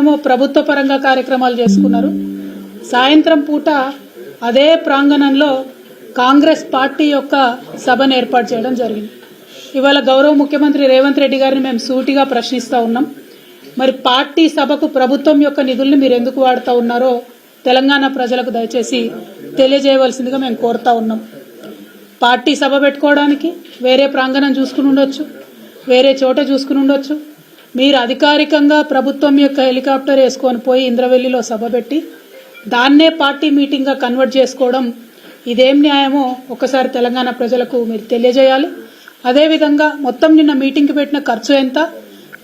ఏమో ప్రభుత్వ పరంగా కార్యక్రమాలు చేసుకున్నారు. సాయంత్రం పూట అదే ప్రాంగణంలో కాంగ్రెస్ పార్టీ యొక్క సభను ఏర్పాటు చేయడం జరిగింది. ఇవాళ గౌరవ ముఖ్యమంత్రి రేవంత్ రెడ్డి గారిని మేము సూటిగా ప్రశ్నిస్తూ ఉన్నాం. మరి పార్టీ సభకు ప్రభుత్వం యొక్క నిధుల్ని మీరు ఎందుకు వాడుతూ ఉన్నారో తెలంగాణ ప్రజలకు దయచేసి తెలియజేయవలసిందిగా మేము కోరుతా ఉన్నాం. పార్టీ సభ పెట్టుకోవడానికి వేరే ప్రాంగణం చూసుకుని ఉండొచ్చు వేరే చోట చూసుకుని ఉండొచ్చు మీరు అధికారికంగా ప్రభుత్వం యొక్క హెలికాప్టర్ వేసుకొని పోయి ఇంద్రవెల్లిలో సభ పెట్టి దాన్నే పార్టీ మీటింగ్గా కన్వర్ట్ చేసుకోవడం ఇదేం న్యాయమో ఒకసారి తెలంగాణ ప్రజలకు మీరు తెలియజేయాలి. అదేవిధంగా మొత్తం నిన్న మీటింగ్కి పెట్టిన ఖర్చు ఎంత?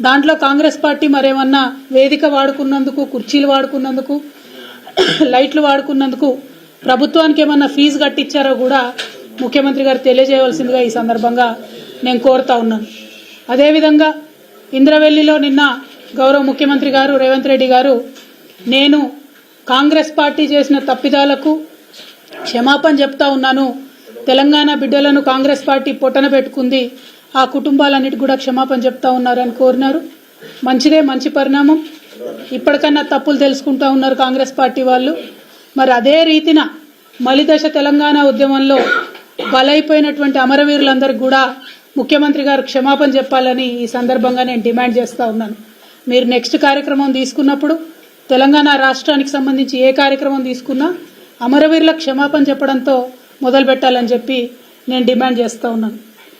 దాంట్లో కాంగ్రెస్ పార్టీ మరేమన్నా వేదిక వాడుకున్నందుకు కుర్చీలు వాడుకున్నందుకు లైట్లు వాడుకున్నందుకు ప్రభుత్వానికి ఏమన్నా ఫీజు కట్టించారో కూడా ముఖ్యమంత్రి గారు తెలియజేయవలసిందిగా ఈ సందర్భంగా నేను కోరుతా ఉన్నాను. అదేవిధంగా ఇంద్రవెల్లిలో నిన్న గౌరవ ముఖ్యమంత్రి గారు రేవంత్ రెడ్డి గారు నేను కాంగ్రెస్ పార్టీ చేసిన తప్పిదాలకు క్షమాపణ చెప్తా ఉన్నాను. తెలంగాణ బిడ్డలను కాంగ్రెస్ పార్టీ పొట్టన పెట్టుకుంది. ఆ కుటుంబాలన్నిటి కూడా క్షమాపణ చెప్తా ఉన్నారని కోరినారు. మంచిదే మంచి పరిణామం. ఇప్పటికన్నా తప్పులు తెలుసుకుంటా ఉన్నారు కాంగ్రెస్ పార్టీ వాళ్ళు. మరి అదే రీతిన మలిదశ తెలంగాణ ఉద్యమంలో బలైపోయినటువంటి అమరవీరులందరికీ కూడా ముఖ్యమంత్రి గారు క్షమాపణ చెప్పాలని ఈ సందర్భంగా నేను డిమాండ్ చేస్తూ ఉన్నాను. మీరు నెక్స్ట్ కార్యక్రమం తీసుకున్నప్పుడు తెలంగాణ రాష్ట్రానికి సంబంధించి ఏ కార్యక్రమం తీసుకున్నా అమరవీరుల క్షమాపణ చెప్పడంతో మొదలు పెట్టాలని చెప్పి నేను డిమాండ్ చేస్తూ ఉన్నాను.